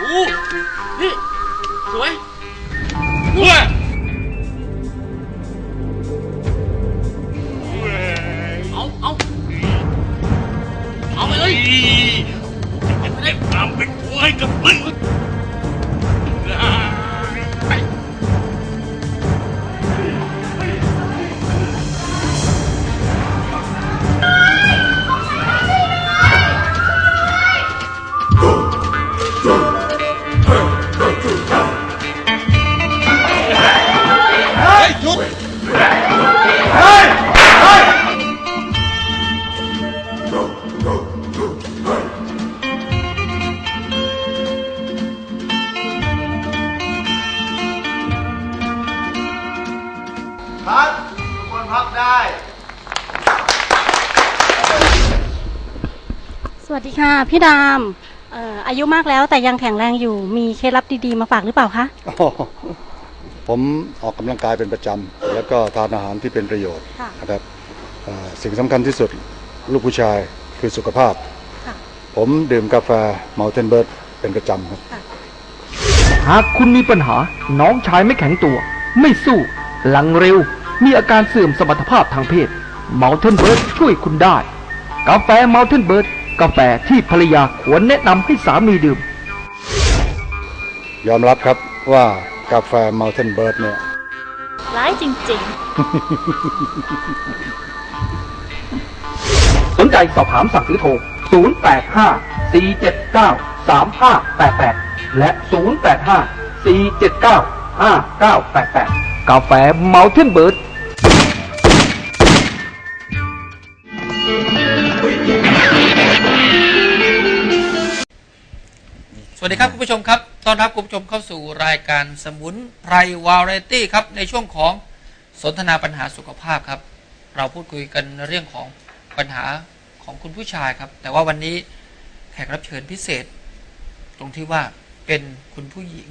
โอ้นี่ สวยว้าเอาเอาเอ พักทุกคนพักได้ สวัสดีค่ะ พี่ดามเอ่ออายุมากแล้วแต่ยังแข็งแรงอยู่ มีเคล็ดลับดีๆมาฝากหรือเปล่าคะ อ๋อผมออกกำลังกายเป็นประจำแล้วก็ทานอาหารที่เป็นประโยชน์ค่ะ นะครับอ่าสิ่งสำคัญที่สุดลูกผู้ชายคือสุขภาพ ค่ะ ผมดื่มกาแฟ Mountain Bird เป็นประจำครับ หากคุณมีปัญหา น้องชายไม่แข็งตัว ไม่สู้ หลังเร็ว มีอาการเสื่อมสมรรถภาพทางเพศ Mountain Bird ช่วยคุณได้ กาแฟ Mountain Bird กาแฟที่ภรรยาควรแนะนำให้สามีดื่ม ยอมรับครับว่ากาแฟ Mountain Bird เนี่ย ร้ายจริงสนใจสอบถามสั่งซื้อโทร 085 479 3588 และ 085 479 5988 กาแฟ Mountain Bird สวัสดีครับคุณผู้ชมครับ ต้อนรับคุณผู้ชมเข้าสู่รายการสมุนไพรวาไรตี้ครับ ในช่วงของสนทนาปัญหาสุขภาพครับ เราพูดคุยกันเรื่องของปัญหาของคุณผู้ชายครับ แต่ว่าวันนี้แขกรับเชิญพิเศษ ตรงที่ว่าเป็นคุณผู้หญิง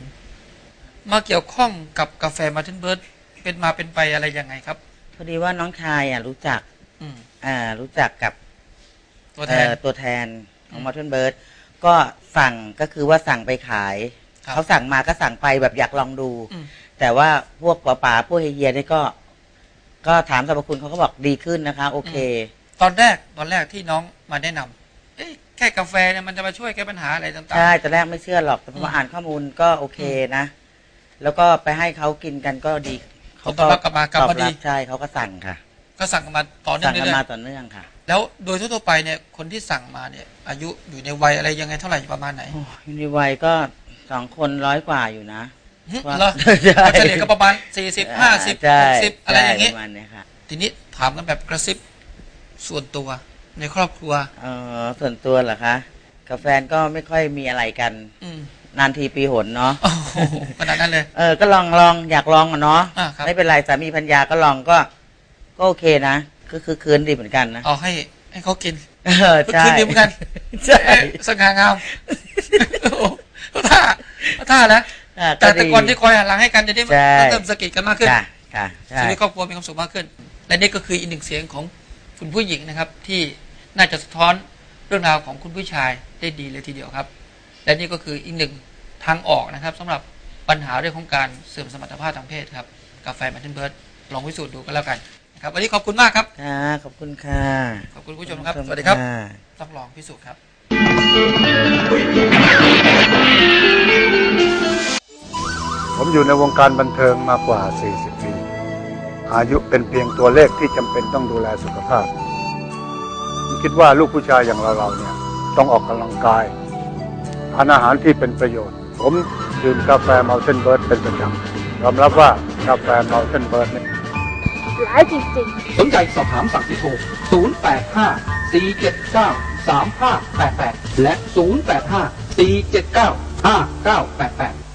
มาเกี่ยวข้องกับกาแฟมาร์ตินเบิร์ดเป็นมาเป็นไปอะไรยังไงครับ พอดีว่าน้องชายอะรู้จัก อืมอ่า รู้จักกับตัวแทนเอ่อตัวแทนของอืมมอ r เทนเบิร์ดก็สั่งก็คือว่าสั่งไปขายครับเขาสั่งมาก็สั่งไปแบบอยากลองดูอืมแต่ว่าพวกป๋าป๋าพวกเฮียๆนี่ก็ ก็ถามสรรพคุณเขาก็บอกดีขึ้นนะคะ โอเค ตอนแรกตอนแรกที่น้องมาแนะนำเอ๊ะแค่กาแฟเนี่ยมันจะมาช่วยแก้ปัญหาอะไรต่างๆ ใช่แต่แรกไม่เชื่อหรอก แต่พออืมามอ่านข้อมูลก็โอเคนะ แล้วก็ไปให้เขากินกันก็ดีผลตอบรับกลับมากลับตอบมาดีรับใช่เขาก็สั่งค่ะ ก็สั่งกันมาต่อเนื่อสั่งงกันเรื่อมายต่อเนื่องค่ะๆแล้วโดยทั่วๆไปเนี่ยคนที่สั่งมาเนี่ย อายุอยู่ในวัยอะไรยังไงเท่าไหร่ประมาณไหนโอ้ยอยู่ในวัยก็สองคนร้อยกว่าอยู่นะ หึว่าเหรอใช่ก็เฉลี่ยก็ประมาณสี่สิบห้าสิบใช่หกสิบอะไรอย่างนี้งี้ประมาณเนี้ยค่ะ ทีนี้ถามกันแบบกระซิบส่วนตัวในครอบครัว เออส่วนตัวเหรอคะ กับแฟนก็ไม่ค่อยมีอะไรกัน อืมนานทีปีหนเนาะ โอ้โหขนาดนั้นเลย เออ ก็ลองลองอยากลองอะเนาะ อ่าครับ ไม่เป็นไรสามีพัญญาก็ลองก็ ก็โอเคนะก็คือคืนดีเหมือนกันนะเอาให้ให้เขากินเออใช่คืนดีเหมือนกันใช่เอ๊ะสง่างามโอ้โหท่าท่านะอ่าแต่แต่ดีก่อนที่คอยหันหลังให้กันเดี๋ยวนี้มันใช่ เริ่มสะกิดกันมากขึ้น ค่ะค่ะใช่ชีวิตครอบครัวมีความสุขมากขึ้น และนี่ก็คืออีกหนึ่งเสียงของคุณผู้หญิงนะครับ ที่น่าจะสะท้อนเรื่องราวของคุณผู้ชายได้ดีเลยทีเดียวครับ และนี่ก็คืออีกหนึ่งทางออกนะครับสำหรับปัญหาเรื่องของการเสื่อมสมรรถภาพทางเพศครับกาแฟแมทเทนเบิร์ดลองพิสูจน์ดูกันแล้วกันนะ ครับวันนี้ขอบคุณมากครับ ค่ะ ขอบคุณค่ะขอบคุณผู้ชมครับขอณสวัสดีครับะ ต้องลองพิสูจน์ครับ ผมอยู่ในวงการบันเทิงมากว่า 40 ปี อายุเป็นเพียงตัวเลขที่จำเป็นต้องดูแลสุขภาพ ผมคิดว่าลูกผู้ชายอย่างเราๆเนี่ย ต้องออกกำลังกาย ทานอาหารที่เป็นประโยชน์ ผมดื่มกาแฟ Mountain Bird เป็นประจำยอมรับว่ากาแฟ Mountain Bird เนี่ยๆร้ายจริงๆ สนใจสอบถามสั่งที่โทร 085 479 3588 และ 085 479 5988